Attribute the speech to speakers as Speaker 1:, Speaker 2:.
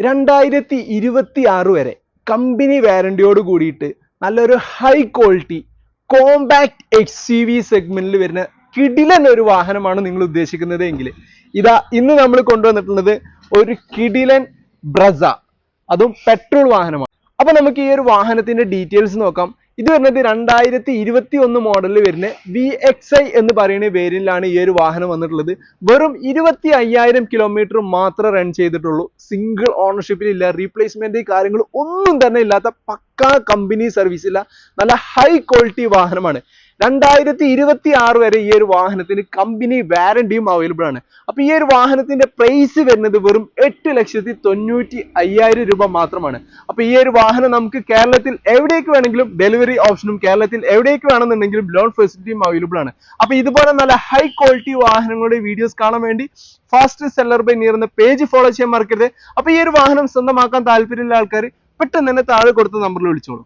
Speaker 1: രണ്ടായിരത്തി ഇരുപത്തി ആറ് വരെ കമ്പനി വാരണ്ടിയോട് കൂടിയിട്ട് നല്ലൊരു high quality compact H C V സെഗ്മെന്റിൽ വരുന്ന കിടിലൻ ഒരു വാഹനമാണ് നിങ്ങൾ ഉദ്ദേശിക്കുന്നത് എങ്കിൽ. ഇതാ ഇന്ന് നമ്മൾ കൊണ്ടുവന്നിട്ടുള്ളത് ഒരു കിടിലൻ ബ്രസ അതും പെട്രോൾ വാഹനമാണ്. അപ്പൊ നമുക്ക് ഈ ഒരു വാഹനത്തിന്റെ ഡീറ്റെയിൽസ് നോക്കാം. ഇത് വരുന്നത് രണ്ടായിരത്തി ഇരുപത്തി ഒന്ന് മോഡലിൽ വരുന്ന വി എക്സ് ഐ എന്ന് പറയുന്ന വേരിയന്റിലാണ് ഈ ഒരു വാഹനം വന്നിട്ടുള്ളത്. വെറും ഇരുപത്തി അയ്യായിരം കിലോമീറ്റർ മാത്രം റൺ ചെയ്തിട്ടുള്ളൂ സിംഗിൾ ഓണർഷിപ്പിൽ ഇല്ല റീപ്ലേസ്മെന്റ് കാര്യങ്ങൾ ഒന്നും തന്നെ ഇല്ലാത്ത പക്കാ കമ്പനി സർവീസ് ഇല്ല. നല്ല ഹൈ ക്വാളിറ്റി വാഹനമാണ്. രണ്ടായിരത്തി ഇരുപത്തി ആറ് വരെ ഈ ഒരു വാഹനത്തിന് കമ്പനി വാറണ്ടിയും അവൈലബിൾ ആണ്. അപ്പൊ ഈ ഒരു വാഹനത്തിന്റെ പ്രൈസ് വരുന്നത് വെറും എട്ട് ലക്ഷത്തി തൊണ്ണൂറ്റി അയ്യായിരം രൂപ മാത്രമാണ്. അപ്പൊ ഈ ഒരു വാഹനം നമുക്ക് കേരളത്തിൽ എവിടേക്ക് വേണമെങ്കിലും ഡെലിവറി ഓപ്ഷനും കേരളത്തിൽ എവിടേക്ക് വേണമെന്നുണ്ടെങ്കിലും ലോൺ ഫെസിലിറ്റിയും അവൈലബിൾ ആണ്. അപ്പൊ ഇതുപോലെ നല്ല ഹൈ ക്വാളിറ്റി വാഹനങ്ങളുടെ വീഡിയോസ് കാണാൻ വേണ്ടി ഫാസ്റ്റ് സെല്ലർ ബൈ നിയർ എന്ന പേജ് ഫോളോ ചെയ്യാൻ മറക്കരുത്. അപ്പൊ ഈ ഒരു വാഹനം സ്വന്തമാക്കാൻ താല്പര്യമുള്ള ആൾക്കാർ പെട്ടെന്ന് തന്നെ താഴെ കൊടുത്ത നമ്പറിൽ വിളിച്ചോളൂ.